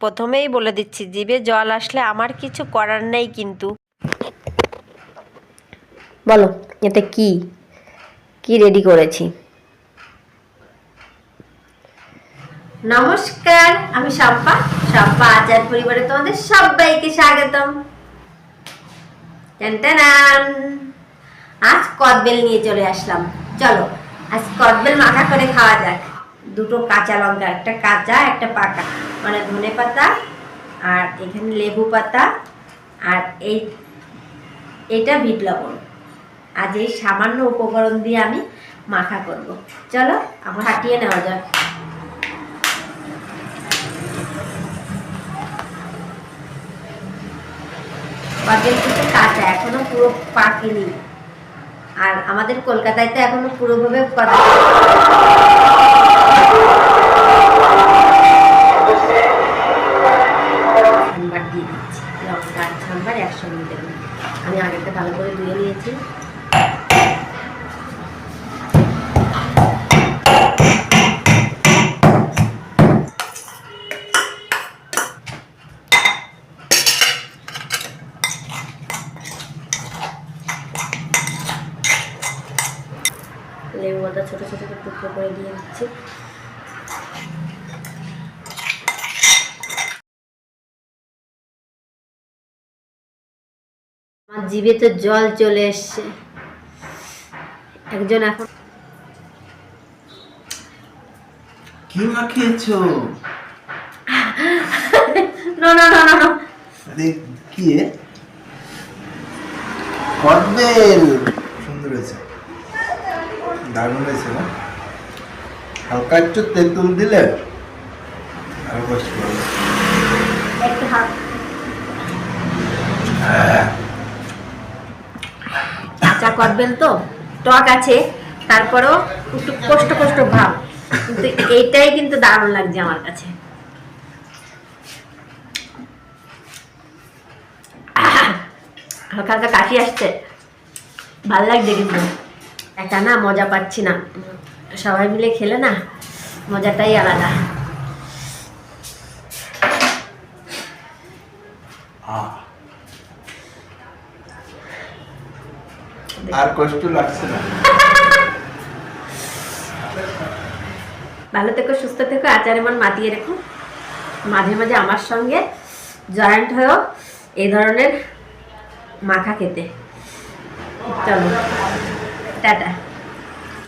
প্রথমেই বলে দিচ্ছি জিভে জল আসলে আমার কিছু করার নেই কিন্তু। বলো এতে কি? কি রেডি করেছি? নমস্কার আমি শম্পা শম্পা আচার পরিবারে তোমাদের সবাইকে স্বাগতম। আজ কদবেল নিয়ে চলে আসলাম। চলো আজ কদবেল মাখা করে খাওয়া যাক। দুটো কাঁচা লঙ্কা একটা কাঁচা একটা পাকা। মানে ধনে পাতা আর এখানে লেবু পাতা আর এই এটা বিট লবণ। আজ এই সামান্য উপকরণ দিয়ে আমি মাখা করব। চলো আমার হাঁটিয়ে নেওয়া যাক। কিন্তু কাঁচা এখনও পুরো পাকেনি। আর আমাদের কলকাতায় তো এখনও পুরোভাবে দিয়ে দিচ্ছি। লঙ্কা আর সাম্বার একসঙ্গে দেবো আমি আগেটা ভালো করে ধুয়ে নিয়েছি। লেবুটা ছোট ছোট করে টুকরো করে দিয়ে দিচ্ছি। আমার জিভে তো জল চলে এসছে। একজন এখন কি মাখিয়েছো না না না না আরে কি এ? কদবেল। সুন্দর হয়েছে। দারুণ হয়েছে না? হালকা একটু তেঁতুল দিলে আরও কষ্ট হবে। একটু হাত কাঁচা করবেন তো? টক আছে, তারপরেও একটু কষ্ট কষ্ট ভাব। কিন্তু এইটাই কিন্তু দারুণ লাগছে আমার কাছে। হালকা হালকা কাশি আসছে। ভালো লাগছে কিন্তু। একা না মজা পাচ্ছি না। সবাই মিলে খেলে না, মজাটাই আলাদা। আর কষ্ট লাগছে না। ভালো থেকো সুস্থ থেকো আচার এমন মাতিয়ে রেখো। মাঝে মাঝে আমার সঙ্গে জয়েন্ট হয়েও এই ধরনের মাখা খেতে। চলো টাটা।